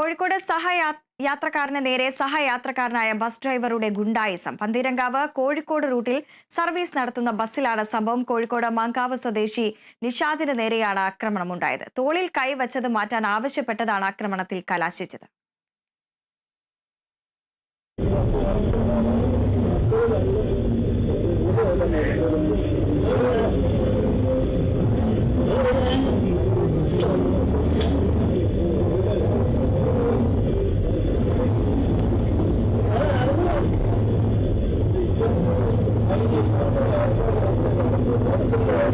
കോഴിക്കോട് സഹയാ യാത്രക്കാരന് നേരെ സഹയാത്രക്കാരനായ ബസ് ഡ്രൈവറുടെ ഗുണ്ടായിസം. പന്തീരങ്കാവ് കോഴിക്കോട് റൂട്ടിൽ സർവീസ് നടത്തുന്ന ബസ്സിലാണ് സംഭവം. കോഴിക്കോട് മാങ്കാവ് സ്വദേശി നിഷാദിന് നേരെയാണ് ആക്രമണം ഉണ്ടായത് തോളിൽ കൈവച്ചത് മാറ്റാൻ ആവശ്യപ്പെട്ടതാണ് ആക്രമണത്തിൽ കലാശിച്ചത്.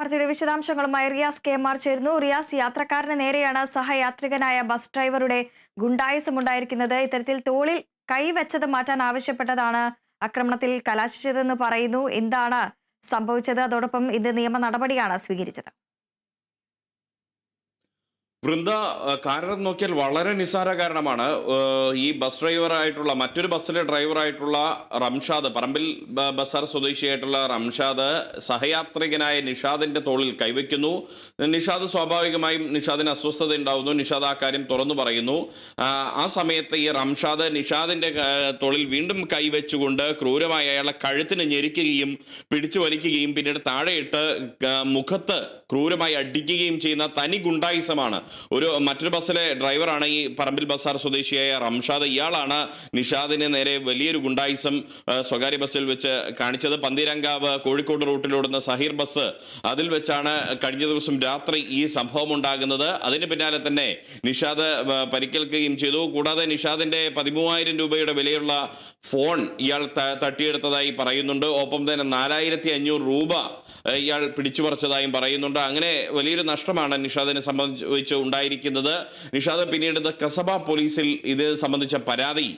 വാർത്തയുടെ വിശദാംശങ്ങളുമായി റിയാസ് കെ ആർ ചേരുന്നു. റിയാസ് യാത്രക്കാരന് നേരെയാണ് സഹയാത്രികനായ ബസ് ഡ്രൈവറുടെ ഗുണ്ടായുസം ഉണ്ടായിരിക്കുന്നത് ഇത്തരത്തിൽ തോളിൽ കൈവച്ചത് മാറ്റാൻ ആവശ്യപ്പെട്ടതാണ് ആക്രമണത്തിൽ കലാശിച്ചതെന്ന് പറയുന്നു. എന്താണ് സംഭവിച്ചത്. അതോടൊപ്പം ഇത് നിയമ നടപടിയാണ് സ്വീകരിച്ചത്. വൃന്ദ കാരണം നോക്കിയാൽ വളരെ നിസ്സാര കാരണമാണ്. ഈ ബസ് ഡ്രൈവറായിട്ടുള്ള മറ്റൊരു ബസ്സിലെ ഡ്രൈവറായിട്ടുള്ള റംഷാദ് പറമ്പിൽ ബസാർ സ്വദേശിയായിട്ടുള്ള റംഷാദ് സഹയാത്രികനായ നിഷാദിന്റെ തോളിൽ കൈവയ്ക്കുന്നു. നിഷാദ് സ്വാഭാവികമായും നിഷാദിന് അസ്വസ്ഥത ഉണ്ടാവുന്നു. നിഷാദ് ആ കാര്യം തുറന്നു പറയുന്നു. ആ, സമയത്ത് ഈ റംഷാദ് നിഷാദിന്റെ തോളിൽ വീണ്ടും കൈവച്ചുകൊണ്ട് ക്രൂരമായി അയാളെ കഴുത്തിന് ഞെരിക്കുകയും പിടിച്ചു വലിക്കുകയും പിന്നീട് താഴെയിട്ട് മുഖത്ത് ക്രൂരമായി അടിക്കുകയും ചെയ്യുന്ന തനി ഗുണ്ടായിസമാണ്. ഒരു മറ്റൊരു ബസ്സിലെ ഡ്രൈവറാണ് ഈ പറമ്പിൽ ബസാർ സ്വദേശിയായ റംഷാദ്. ഇയാളാണ് നിഷാദിന് നേരെ വലിയൊരു ഗുണ്ടായിസം സ്വകാര്യ ബസ്സിൽ വെച്ച് കാണിച്ചത്. പന്തീരങ്കാവ് കോഴിക്കോട് റൂട്ടിലോടുന്ന സഹീർ ബസ് അതിൽ വെച്ചാണ് കഴിഞ്ഞ ദിവസം രാത്രി ഈ സംഭവം ഉണ്ടാകുന്നത്. അതിന് പിന്നാലെ തന്നെ നിഷാദ് പരിക്കേൽക്കുകയും ചെയ്തു. കൂടാതെ നിഷാദിന്റെ പതിമൂവായിരം രൂപയുടെ വിലയുള്ള ഫോൺ ഇയാൾ തട്ടിയെടുത്തതായി പറയുന്നുണ്ട്. ഒപ്പം തന്നെ നാലായിരത്തി അഞ്ഞൂറ് രൂപ ഇയാൾ പിടിച്ചുപറിച്ചതായും പറയുന്നുണ്ട്. അങ്ങനെ വലിയൊരു നഷ്ടമാണ് നിഷാദിനെ സംബന്ധിച്ച് ഉണ്ടായിരിക്കുന്നത്. നിഷാദ് പിന്നീട് കസബ പോലീസിൽ ഇത് സംബന്ധിച്ച പരാതി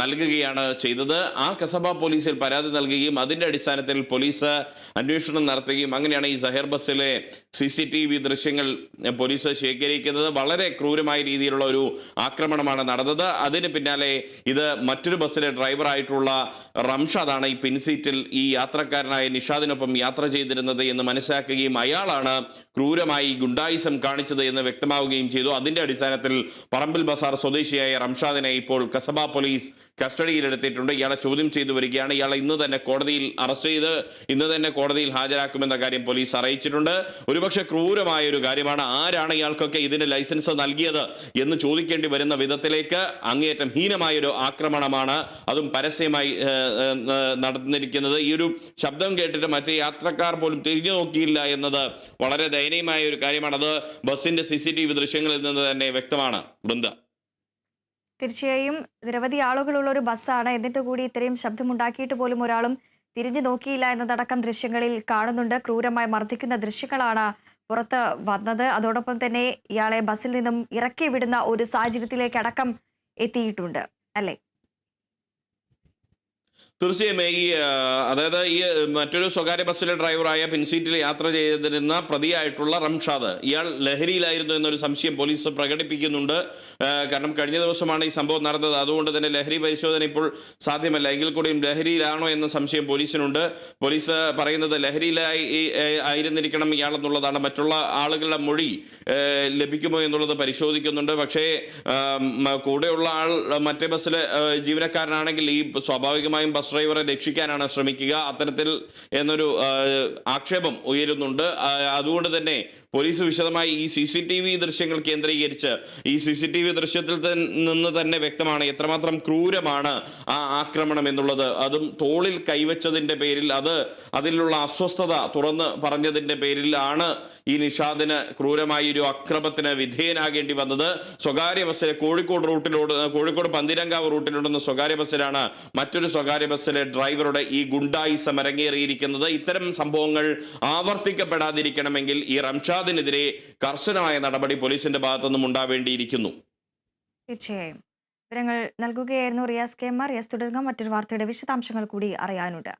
നൽകുകയാണ് ചെയ്തത്. ആ കസബ പോലീസിൽ പരാതി നൽകുകയും അതിന്റെ അടിസ്ഥാനത്തിൽ പോലീസ് അന്വേഷണം നടത്തുകയും അങ്ങനെയാണ് ഈ സഹേർ ബസ്സിലെ സി സി ടി വി ദൃശ്യങ്ങൾ പോലീസ് ശേഖരിക്കുന്നത്. വളരെ ക്രൂരമായ രീതിയിലുള്ള ഒരു ആക്രമണമാണ് നടന്നത്. അതിന് പിന്നാലെ ഇത് മറ്റൊരു ബസ്സിലെ ഡ്രൈവറായിട്ടുള്ള റംഷാദാണ് ഈ പിൻസീറ്റിൽ ഈ യാത്രക്കാരനായ നിഷാദിനൊപ്പം യാത്ര ചെയ്തിരുന്നത് എന്ന് മനസ്സിലാക്കുകയും അയാളാണ് ക്രൂരമായി ഗുണ്ടായിസം കാണിച്ചത് എന്ന് വ്യക്തമാവുകയും ചെയ്തു. അതിന്റെ അടിസ്ഥാനത്തിൽ പറമ്പിൽ ബസാർ സ്വദേശിയായ റംഷാദിനെ ഇപ്പോൾ കസബ പോലീസ് കസ്റ്റഡിയിലെടുത്തിട്ടുണ്ട്. ഇയാളെ ചോദ്യം ചെയ്തു വരികയാണ്. ഇയാളെ ഇന്ന് തന്നെ കോടതിയിൽ അറസ്റ്റ് ചെയ്ത് ഇന്ന് തന്നെ കോടതിയിൽ ഹാജരാക്കുമെന്ന കാര്യം പോലീസ് അറിയിച്ചിട്ടുണ്ട്. ഒരുപക്ഷെ ക്രൂരമായ ഒരു കാര്യമാണ് ആരാണ് ഇയാൾക്കൊക്കെ ഇതിന് ലൈസൻസ് നൽകിയത് എന്ന് ചോദിക്കേണ്ടി വരുന്ന വിധത്തിലേക്ക് അങ്ങേയറ്റം ഹീനമായ ഒരു ആക്രമണമാണ് അതും പരസ്യമായി നടന്നിരിക്കുന്നത്. ഈ ഒരു ശബ്ദം കേട്ടിട്ട് മറ്റേ യാത്രക്കാർ പോലും തിരിഞ്ഞു നോക്കിയില്ല എന്നത് വളരെ ദയനീയമായ ഒരു കാര്യമാണ്. അത് ബസിന്റെ സി സി ടി വി ദൃശ്യങ്ങളിൽ നിന്ന് തന്നെ വ്യക്തമാണ്. വൃന്ദ. തീർച്ചയായും നിരവധി ആളുകളുള്ള ഒരു ബസ്സാണ്. എന്നിട്ട് കൂടി ഇത്രയും ശബ്ദമുണ്ടാക്കിയിട്ട് പോലും ഒരാളും തിരിഞ്ഞു നോക്കിയില്ല എന്നതടക്കം ദൃശ്യങ്ങളിൽ കാണുന്നുണ്ട്. ക്രൂരമായി മർദ്ദിക്കുന്ന ദൃശ്യങ്ങളാണ് പുറത്ത് വന്നത്. അതോടൊപ്പം തന്നെ ഇയാളെ ബസ്സിൽ നിന്നും ഇറക്കി വിടുന്ന ഒരു സാഹചര്യത്തിലേക്ക് അടക്കം എത്തിയിട്ടുണ്ട്. അല്ലേ? തീർച്ചയായും ഈ അതായത് ഈ മറ്റൊരു സ്വകാര്യ ബസ്സിലെ ഡ്രൈവറായ പിൻസീറ്റിൽ യാത്ര ചെയ്തിരുന്ന പ്രതിയായിട്ടുള്ള റംഷാദ്. ഇയാൾ ലഹരിയിലായിരുന്നു എന്നൊരു സംശയം പോലീസ് പ്രകടിപ്പിക്കുന്നുണ്ട്. കാരണം കഴിഞ്ഞ ദിവസമാണ് ഈ സംഭവം നടന്നത്. അതുകൊണ്ട് തന്നെ ലഹരി പരിശോധന ഇപ്പോൾ സാധ്യമല്ല. എങ്കിൽ കൂടിയും ലഹരിയിലാണോ എന്ന സംശയം പോലീസിനുണ്ട്. പോലീസ് പറയുന്നത് ലഹരിയിലായി ആയിരുന്നിരിക്കണം ഇയാൾ എന്നുള്ളതാണ്. മറ്റുള്ള ആളുകളുടെ മൊഴി ലഭിക്കുമോ എന്നുള്ളത് പരിശോധിക്കുന്നുണ്ട്. പക്ഷേ കൂടെയുള്ള ആൾ മറ്റേ ബസ്സിലെ ജീവനക്കാരനാണെങ്കിൽ ഈ സ്വാഭാവികമായും ബസ് ഡ്രൈവറെ രക്ഷിക്കാനാണ് ശ്രമിക്കുക. അത്തരത്തിൽ എന്നൊരു ആക്ഷേപം ഉയരുന്നുണ്ട്. അതുകൊണ്ട് തന്നെ പോലീസ് വിശദമായി ഈ സി സി ടി വി ദൃശ്യങ്ങൾ കേന്ദ്രീകരിച്ച് ഈ സി സി ടി വി ദൃശ്യത്തിൽ നിന്ന് തന്നെ വ്യക്തമാണ് എത്രമാത്രം ക്രൂരമാണ് ആ ആക്രമണം എന്നുള്ളത്. അതും തോളിൽ കൈവച്ചതിന്റെ പേരിൽ അത് അതിലുള്ള അസ്വസ്ഥത തുറന്ന് പറഞ്ഞതിന്റെ പേരിൽ ആണ് ഈ നിഷാദിന് ക്രൂരമായ ഒരു അക്രമത്തിന് വിധേയനാകേണ്ടി വന്നത്. സ്വകാര്യ ബസ്സിൽ കോഴിക്കോട് റൂട്ടിലോട് കോഴിക്കോട് പന്തിരങ്കാവ് റൂട്ടിലോടുന്ന സ്വകാര്യ ബസ്സിലാണ് മറ്റൊരു സ്വകാര്യ ബസ്സിലെ ഡ്രൈവറുടെ ഈ ഗുണ്ടായിസം അരങ്ങേറിയിരിക്കുന്നത്. ഇത്തരം സംഭവങ്ങൾ ആവർത്തിക്കപ്പെടാതിരിക്കണമെങ്കിൽ ഈ റംഷാദിനെതിരെ കർശനമായ നടപടി പോലീസിന്റെ ഭാഗത്തുനിന്നും ഉണ്ടാവേണ്ടിയിരിക്കുന്നു. തീർച്ചയായും. വിവരങ്ങൾ നൽകുകയായിരുന്നു റിയാസ് കെ എം റിയാസ് തുടരുക. മറ്റൊരു വാർത്തയുടെ വിശദാംശങ്ങൾ കൂടി അറിയാനുണ്ട്.